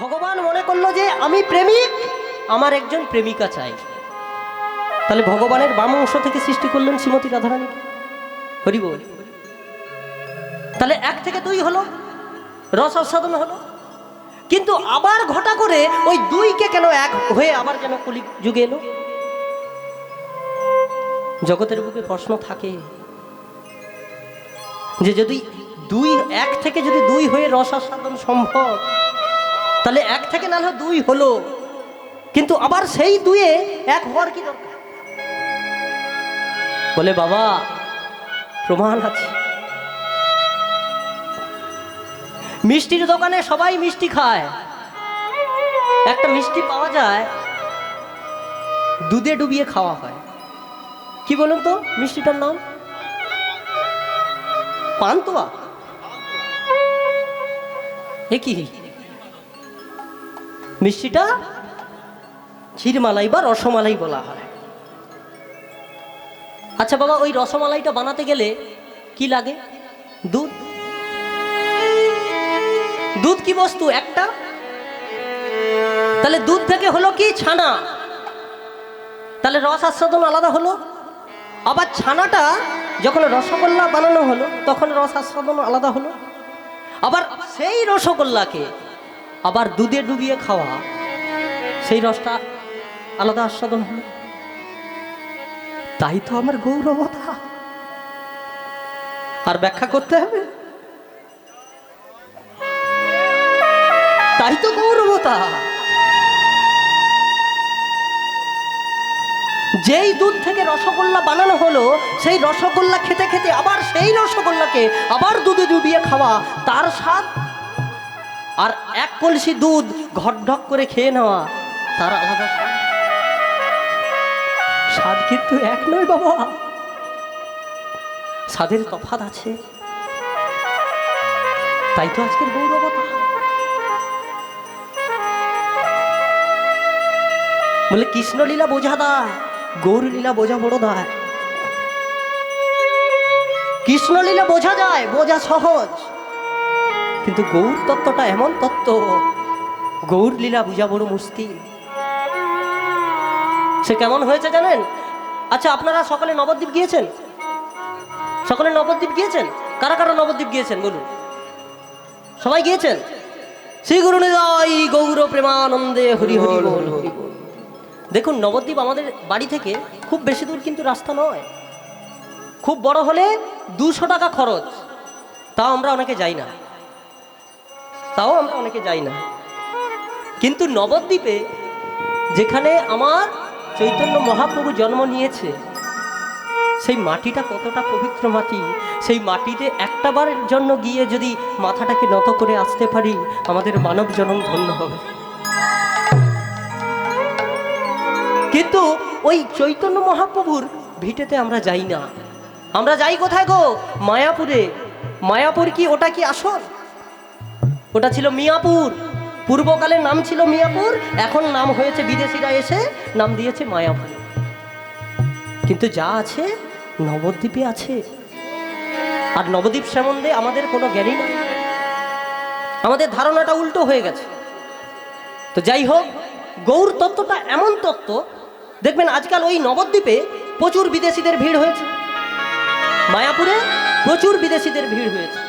ভগবান মনে করল যে আমি প্রেমিক, আমার একজন প্রেমিকা চাই। তাহলে ভগবানের বাম অংশ থেকে সৃষ্টি করলেন শ্রীমতী রাধারানীকে হরি বল। তাহলে এক থেকে দুই হলো, রস আস্বাদন হলো। কিন্তু আবার ঘটা করে ওই দুইকে কেন এক হয়ে আবার কেন কলি যুগে এলো? জগতের বুকে প্রশ্ন থাকে যে যদি দুই, এক থেকে যদি দুই হয়ে রস আস্বাদন সম্ভব তাহলে এক থেকে না হলে দুই হলো। কিন্তু আবার সেই দুয়ে এক হওয়ার কি দরকার? বলে, বাবা, প্রমাণ আছে। মিষ্টির দোকানে সবাই মিষ্টি খায়। একটা মিষ্টি পাওয়া যায়, দুধে ডুবিয়ে খাওয়া হয়। কি বলুন তো মিষ্টিটার নাম? পান্তুয়া। এ কি? মিষ্টিটা ক্ষীরমালাই বা রসমালাই বলা হয়। আচ্ছা বাবা, ওই রসমালাইটা বানাতে গেলে কি লাগে? দুধ? দুধ কি বস্তু? একটা? তাহলে দুধ থেকে হলো কি? ছানা। তাহলে রস আস্বাদন আলাদা হলো। আবার ছানাটা যখন রসগোল্লা বানানো হলো, তখন রস আস্বাদন আলাদা হলো। আবার সেই রসগোল্লাকে আবার দুধে ডুবিয়ে খাওয়া, সেই রসটা আলাদা আস্বাদন হলো। তাই তো আমার গৌরবতা। আর ব্যাখ্যা করতে হবে? তাই তো গৌরবতা। যেই দুধ থেকে রসগোল্লা বানানো হলো, সেই রসগোল্লা খেতে খেতে আবার সেই রসগোল্লাকে আবার দুধে ডুবিয়ে খাওয়া, তার স্বাদ আর এক কলসি দুধ ঘটঢক করে খেয়ে নেওয়া তার আলাদা স্বাদ কিন্তু এক নয় বাবা। স্বাদের তফাৎ আছে। তাই তো আজকের গৌরবতা। বলে কৃষ্ণলীলা বোঝা দায়, গৌরলীলা বোঝা বড় দায়। কৃষ্ণলীলা বোঝা যায়, বোঝা সহজ। কিন্তু গৌর তত্ত্বটা এমন তত্ত্ব, গৌর লীলা বোঝা বড় মুশকিল। সে কেমন হয়েছে জানেন? আচ্ছা আপনারা সকলে নবদ্বীপ গিয়েছেন? সকলে নবদ্বীপ গিয়েছেন? কারা কারা নবদ্বীপ গিয়েছেন, বলুন? সবাই গিয়েছেন? শ্রী গুরু গৌর প্রেমানন্দে, হরি হরি হরি দেখুন, নবদ্বীপ আমাদের বাড়ি থেকে খুব বেশি দূর কিন্তু রাস্তা নয়। খুব বড় হলে দুশো টাকা খরচ। তাও আমরা অনেকে যাই না। তাও আমরা অনেকে যাই না। কিন্তু নবদ্বীপে যেখানে আমার চৈতন্য মহাপ্রভু জন্ম নিয়েছে, সেই মাটিটা কতটা পবিত্র মাটি, সেই মাটিতে একটাবারের জন্য গিয়ে যদি মাথাটাকে নত করে আসতে পারি, আমাদের মানব জনম ধন্য হবে। কিন্তু ওই চৈতন্য মহাপ্রভুর ভিটেতে আমরা যাই না। আমরা যাই কোথায় গো? মায়াপুরে। মায়াপুর কি, ওটা কি আসল? ওটা ছিল মিয়াপুর। পূর্বকালে নাম ছিল মিয়াপুর, এখন নাম হয়েছে বিদেশিরা এসে নাম দিয়েছে মায়াপুর। কিন্তু যা আছে, নবদ্বীপে আছে। আর নবদ্বীপ সম্বন্ধে আমাদের কোনো জ্ঞানই নেই। আমাদের ধারণাটা উল্টো হয়ে গেছে। তো যাই হোক, গৌর তত্ত্বটা এমন তত্ত্ব, দেখবেন আজকাল ওই নবদ্বীপে প্রচুর বিদেশিদের ভিড় হয়েছে। মায়াপুরে প্রচুর বিদেশিদের ভিড় হয়েছে।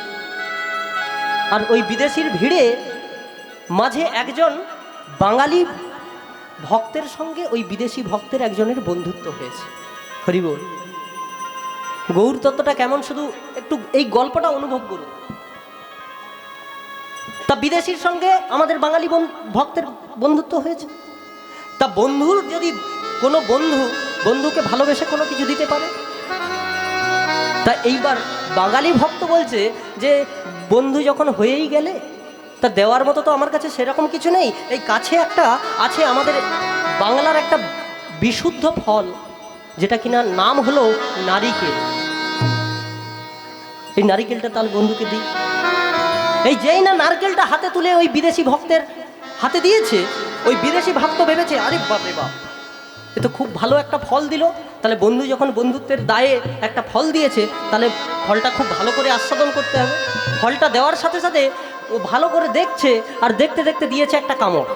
আর ওই বিদেশির ভিড়ে মাঝে একজন বাঙালি ভক্তের সঙ্গে ওই বিদেশি ভক্তের একজনের বন্ধুত্ব হয়েছে। হরিবোল গৌর তত্ত্বটা কেমন? শুধু একটু এই গল্পটা অনুভব করুন। তা বিদেশির সঙ্গে আমাদের বাঙালি ভক্তের বন্ধুত্ব হয়েছে? তা বন্ধুর যদি কোনো বন্ধু বন্ধুকে ভালোবেসে কোনো কিছু দিতে পারে? তা এইবার বাঙালি ভক্ত বলছে যে বন্ধু যখন হয়েই গেলে, তা দেওয়ার মতো তো আমার কাছে সেরকম কিছু নেই। এই কাছে একটা আছে আমাদের বাংলার একটা বিশুদ্ধ ফল, যেটা কিনা নাম হলো নারিকেল। এই নারিকেলটা তাহলে বন্ধুকে দিই। এই যেই না নারকেলটা হাতে তুলে ওই বিদেশি ভক্তের হাতে দিয়েছে, ওই বিদেশি ভক্ত ভেবেছে, আরে বাপরে বাপ। এ তো খুব ভালো একটা ফল দিল। তাহলে বন্ধু যখন বন্ধুত্বের দায়ে একটা ফল দিয়েছে, তাহলে ফলটা খুব ভালো করে আস্বাদন করতে হবে। ফলটা দেওয়ার সাথে সাথে ও ভালো করে দেখছে আর দেখতে দেখতে দিয়েছে একটা কামড়।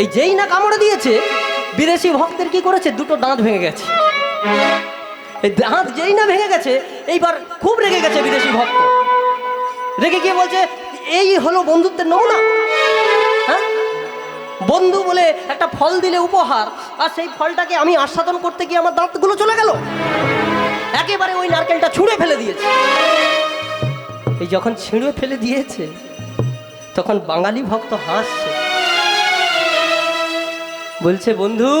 এই যেই না কামড়ে দিয়েছে, বিদেশি ভক্তের কি করেছে? দুটো দাঁত ভেঙে গেছে। এই দাঁত যেই না ভেঙে গেছে, এইবার খুব রেগে গেছে বিদেশি ভক্ত। রেগে গিয়ে বলছে, এই হলো বন্ধুত্বের নমুনা। বন্ধু বলে একটা ফল দিলে উপহার, আর সেই ফলটাকে আমি আস্বাদন করতে গিয়ে আমার দাঁতগুলো চলে গেল। একেবারে ওই নারকেলটা ছুঁড়ে ফেলে দিয়েছে। এই যখন ছিঁড়ে ফেলে দিয়েছে, তখন বাঙালি ভক্ত হাসছে। বলছে, বন্ধু,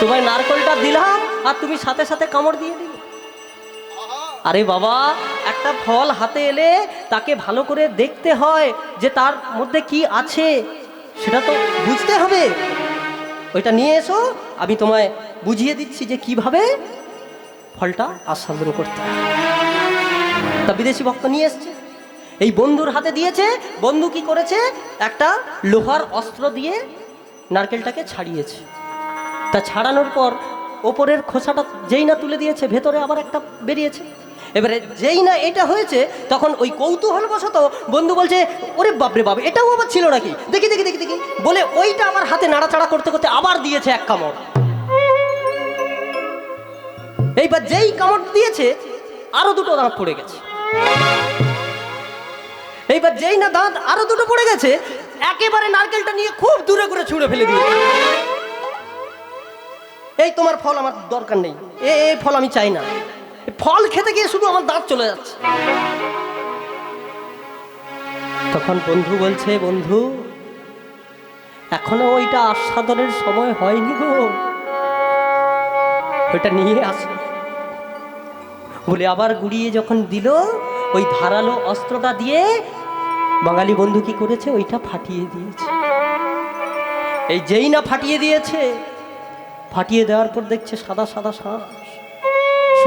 তোমায় নারকলটা দিলাম, আর তুমি সাথে সাথে কামড় দিয়ে দিলে। আরে বাবা, একটা ফল হাতে এলে তাকে ভালো করে দেখতে হয় যে তার মধ্যে কি আছে। সেটা তো বুঝতে হবে। ওইটা নিয়ে এসো, আমি তোমায় বুঝিয়ে দিচ্ছি যে কীভাবে ফলটা আস্বাদন করতে তা বিদেশি ভক্ত নিয়ে এসছে। এই বন্ধুর হাতে দিয়েছে, বন্ধু কি করেছে? একটা লোহার অস্ত্র দিয়ে নারকেলটাকে ছাড়িয়েছে। তা ছাড়ানোর পর ওপরের খোসাটা যেই না তুলে দিয়েছে, ভেতরে আবার একটা বেরিয়েছে। এবারে যেই না এটা হয়েছে, তখন ওই কৌতূহলবশত বন্ধু বলছে, ওরে বাপরে বাপ, এটাও আবার ছিল নাকি? দেখি দেখি দেখি দেখি। বলে ওইটা আমার হাতে নাড়াচাড়া করতে করতে আবার দিয়েছে এক কামড়। এইবার যেই কামড় দিয়েছে, আরও দুটো দাঁত পড়ে গেছে। এইবার যেই না দাঁত, আরও দুটো পড়ে গেছে, একেবারে নারকেলটা নিয়ে খুব দূরে করে ছুঁড়ে ফেলে দিয়েছে। এই তোমার ফল আমার দরকার নেই। এই ফল আমি চাই না। ফল খেতে গিয়ে শুধু আমার দাঁত চলে যাচ্ছে। তখন বন্ধু বলছে, বন্ধু, এখনও ওইটা আস্বাদনের সময় হয়নি গো। ওইটা নিয়ে আসো। বলে আবার গুড়িয়ে যখন দিল, ওই ধারালো অস্ত্রটা দিয়ে বাঙালি বন্ধু কি করেছে? ওইটা ফাটিয়ে দিয়েছে। এই যেই না ফাটিয়ে দিয়েছে, ফাটিয়ে দেওয়ার পর দেখছে সাদা সাদা শ্বাস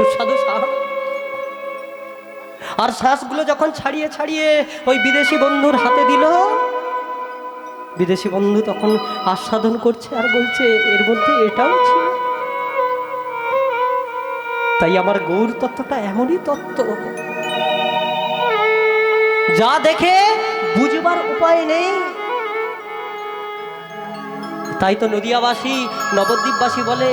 সুস্বাদু শ্বাস আর শ্বাসগুলো যখন ছাড়িয়ে ছাড়িয়ে ওই বিদেশি বন্ধুর হাতে দিল, বিদেশি বন্ধু তখন আস্বাদন করছে আর বলছে, এর মধ্যে এটাও ছিল তাই আমার গৌর তত্ত্বটা এমনই তত্ত্ব। যা দেখে বুঝবার উপায় নেই। তাই তো নদিয়াবাসী, নবদ্বীপবাসী বলে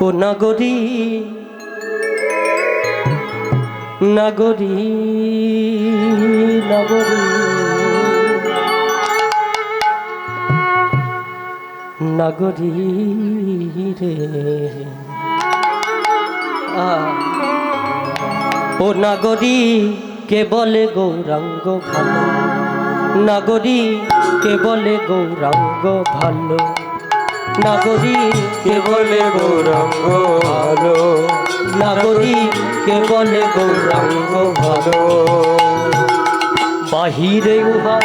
ও নগরী নগরী নগরী নগরী রে। ও নাগরী কে বলে গৌরাঙ্গ ভালো। নাগরী কে বলে গৌরাঙ্গ ভালো। নাগরী কে বলে গৌরঙ্গ ভালো? নাগরী কে বলে গৌরাঙ্গ ভালো? বাহিরে উহা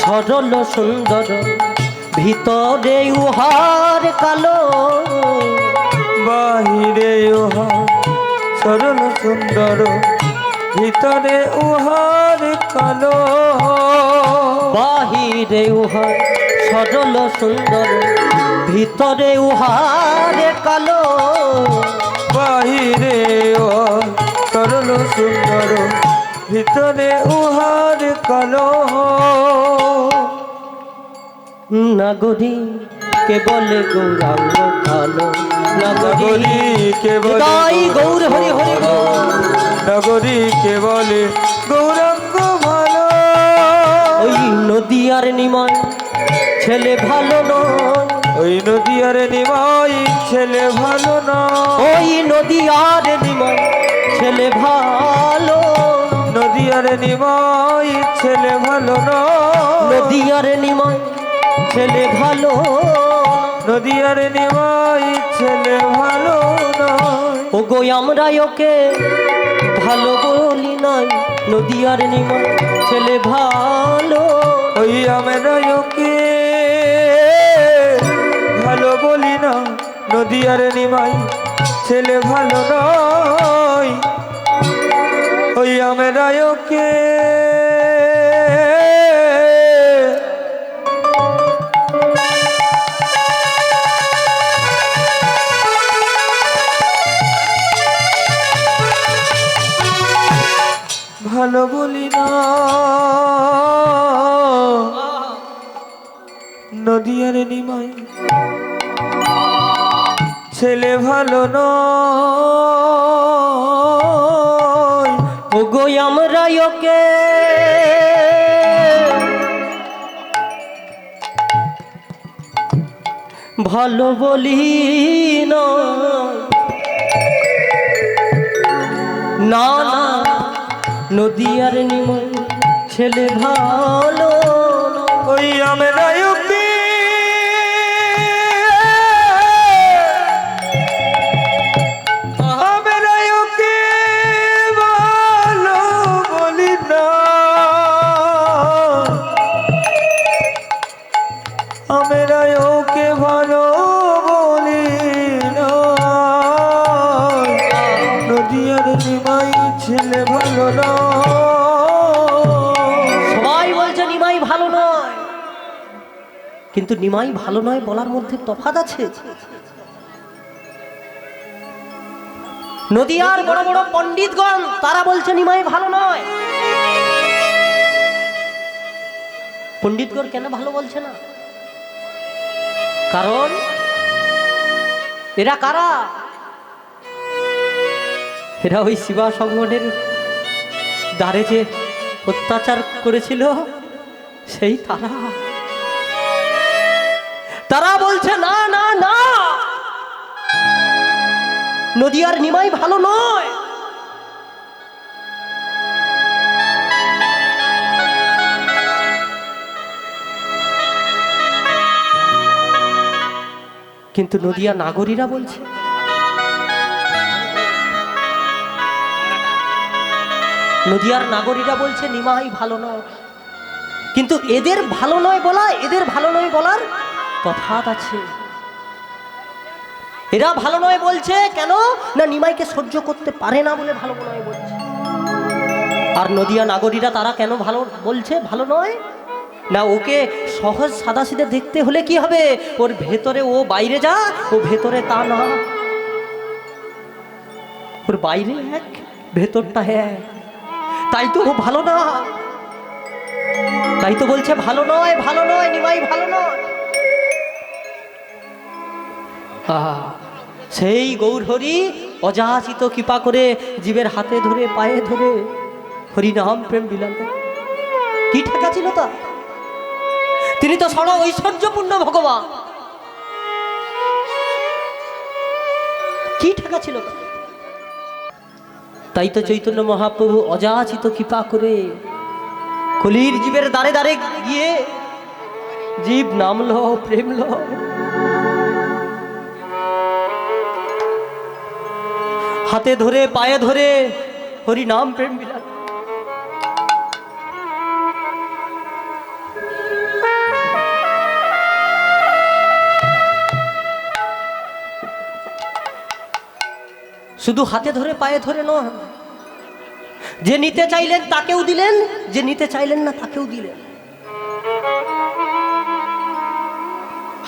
সরল সুন্দর, ভিতরে উহার কালো। বাহিরে উহা সরল সুন্দর, ভিতরে উহার কালো। বাহিরে উহা সরল সুন্দর ভিতরে উহার কালো। বাহিরে উহা সরল সুন্দর ভিতরে উহার কালো। নাগরী কে বলে গৌরাঙ্গ ভালো নাগরী নগরী কে বলে গাই গৌর হরি হরি গৌর নগরী কে বলে গৌরঙ্গ ভালো। ওই নদীয়ার নিময় ছেলে ভালো নয়। ওই নদীয়ার নিমাই ছেলে ভালো না ওই নদীয়ার নিময় ছেলে ভালো নদীয়ার নিমাই ছেলে ভালো না নদীয়ার নিময় ছেলে ভালো নদীয়ার নিমাই ছেলে ভালো না ও গো আমরা ওকে ভালো বলি নাই। নদীয়ার নিময় ছেলে ভালো ওই আমরা বলি না নদিয়ার নিমাই, ছেলে ভালো নয়। ওই আমরা ওকে ভালো বলি না। নদিয়ার নিমাই ছেলে ভালো নয়। ও আমরা ওকে। ভালো বলি না না না নদীয়ার নিময় ছেলে ভালো ওই আমরা কিন্তু নিমাই ভালো নয় বলার মধ্যে তফাৎ আছে। নদিয়ার বড় বড় পণ্ডিতগণ, তারা বলছে নিমাই ভালো নয়। পণ্ডিতগণ কেন ভালো বলছে না? কারণ এরা কারা? এরা ওই শিবা সংগঠনের দ্বারে যে অত্যাচার করেছিল, সেই তারা। তারা বলছে, না না না। নদিয়ার নিমাই ভালো নয়। কিন্তু নদিয়া নাগরীরা বলছে, নদিয়ার নাগরীরা বলছে, নিমাই ভালো নয়। কিন্তু এদের ভালো নয় বলা, এদের ভালো নয় বলার তফাৎ আছে। এরা ভালো নয় বলছে, কেন? না নিমাইকে সহ্য করতে পারে না বলে ভালো নয় বলছে। আর নদিয়া নাগরীরা তারা কেন ভালো বলছে? ভালো নয়? না ওকে সহজ সাদাসিধে দেখতে হলে কি হবে? ওর ভেতরে ও বাইরে যা, ও ভেতরে তা না। ওর বাইরে এক, ভেতরটা এক। তাই তো ও ভালো না তাই তো বলছে, ভালো নয় ভালো নয়, নিমাই ভালো নয়। সেই গৌরহরি অযাচিত কৃপা করে জীবের হাতে ধরে, পায়ে ধরে হরিনাম প্রেম বিলান কি ঠেকা ছিল তা? তিনি তো সর ঐশ্বর্যপূর্ণ ভগবান। কি ঠেকা ছিল তা? তাই তো চৈতন্য মহাপ্রভু অযাচিত কৃপা করে কলির জীবের দ্বারে দ্বারে গিয়ে জীব নামল প্রেম হাতে ধরে, পায়ে ধরে হরি নাম প্রেম বিলাস। শুধু হাতে ধরে, পায়ে ধরে নয়, যে নিতে চাইলেন তাকেও দিলেন, যে নিতে চাইলেন না তাকেও দিলেন।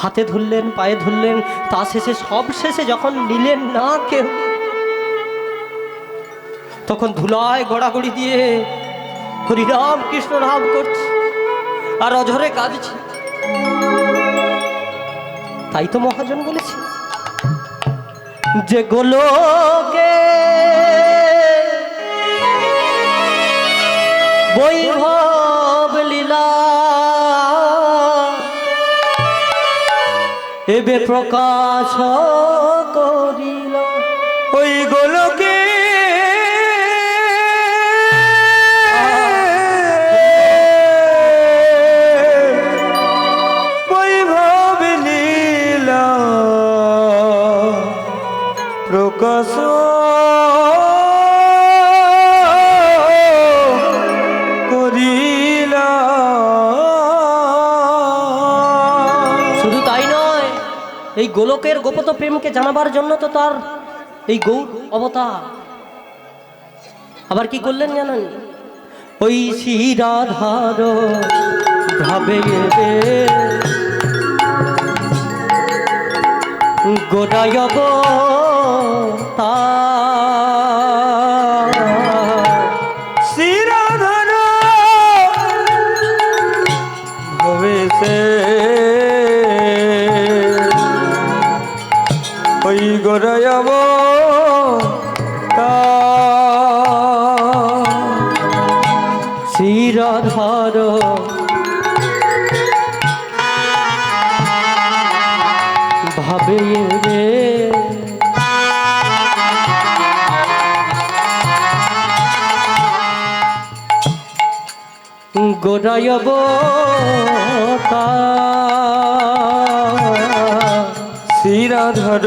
হাতে ধরলেন, পায়ে ধরলেন, তা শেষে সব শেষে যখন নিলেন না কেউ তখন ধুলায় গড়াগড়ি দিয়ে হরিরাম কৃষ্ণ রাম করছে, আর অঝরে কাঁদছে। তাই তো মহাজন বলেছে, যে গোলকে বৈভব লীলা এবে প্রকাশ গোলকের গোপত প্রেমকে জানাবার জন্য তো তার এই গৌর অবতার। আবার কি করলেন জানেন? ওই শিরাধার ভাবে এবে গোদায়ব শিরাধার ভাবে রে গোরায়ব শিরাধর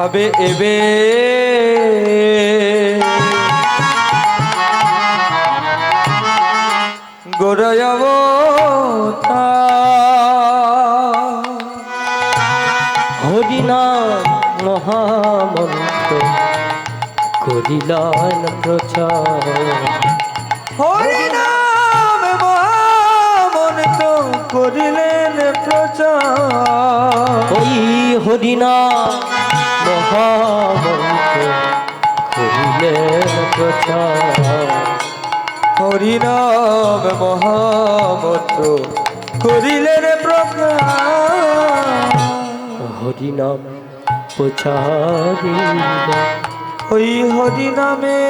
ভাবে এবে। গোরয়ব হরিনাম মহামন্ত্র করিলান প্রচার। হরিনাম মহামন্ত্র করিলেন প্রচার। ওই হরিনাম মহামন্ত্র করিলেন প্রচার। হরিনাম মহামন্ত্র করিলেন প্রকাশ হরিনাম প্রচারিল ওই হরিনামে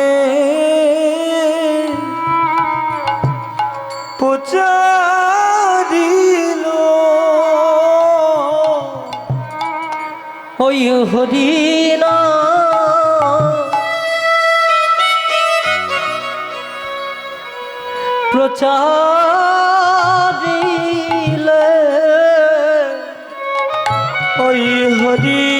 প্রচারিল হরিনাম প্রচারিলে ওই হরি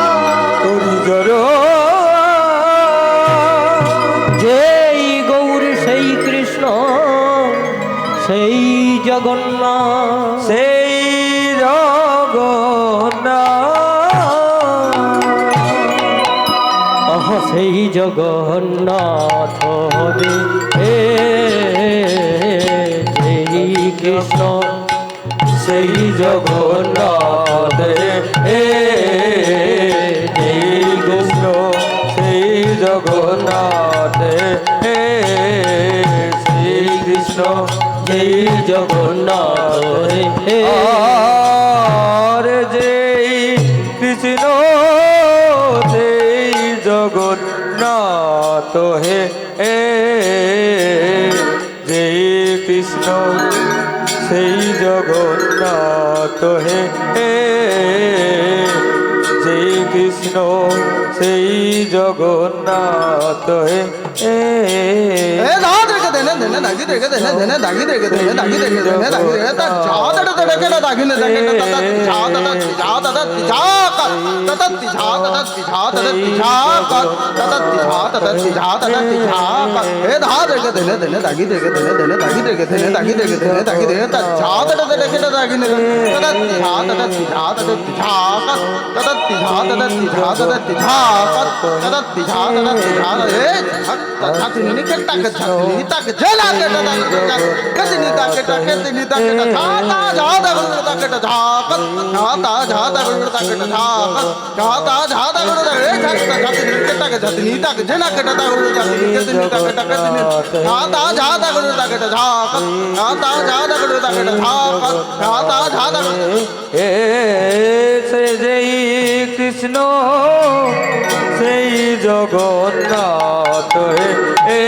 জগন্নাথ সেই জগন্নাথ আহ সেই জগন্নাথ রে হে সেই কৃষ্ণ। সেই জগন্নাথ হে সেই কৃষ্ণ। সেই জগন্নাথ হে শ্রী কৃষ্ণ। সেই জগন্নাথ রে যেই কৃষ্ণ সেই জগন্নাথ হে এ যেই কৃষ্ণ সেই জগন্নাথ হে এ যেই কৃষ্ণ সেই জগন্নাথ হে এ ए दाद रे देने देने दागी दे देने देने दागी दे देने दागी दे देने दागी दे ता जा दड़ दड़ के दागी ने दागी ता जा दा जा दा जा का ता ती जा ता ती जा ता ती जा का ता ती जा ता ती जा ता ती जा का ए दाद रे देने देने दागी दे देने देने दागी दे देने दागी दे देने दागी दे ता जा दड़ दड़ के दागी ने ఎలా కదిని తాకెట కదిని తాకెట తాతా జాత గుడు తాకెట తాక తాతా జాత గుడు తాకెట తాక తాతా జాత గుడు తాకెట తాక కదిని తాకెట కదిని తాకెట జనకెట తాగుడు కదిని కదిని తాకెట కదిని తాతా జాత గుడు తాకెట తాక తాతా జాత గుడు తాకెట తాక తాతా జాత ఏ সেই কৃষ্ণ সেই জগন্নাথ হে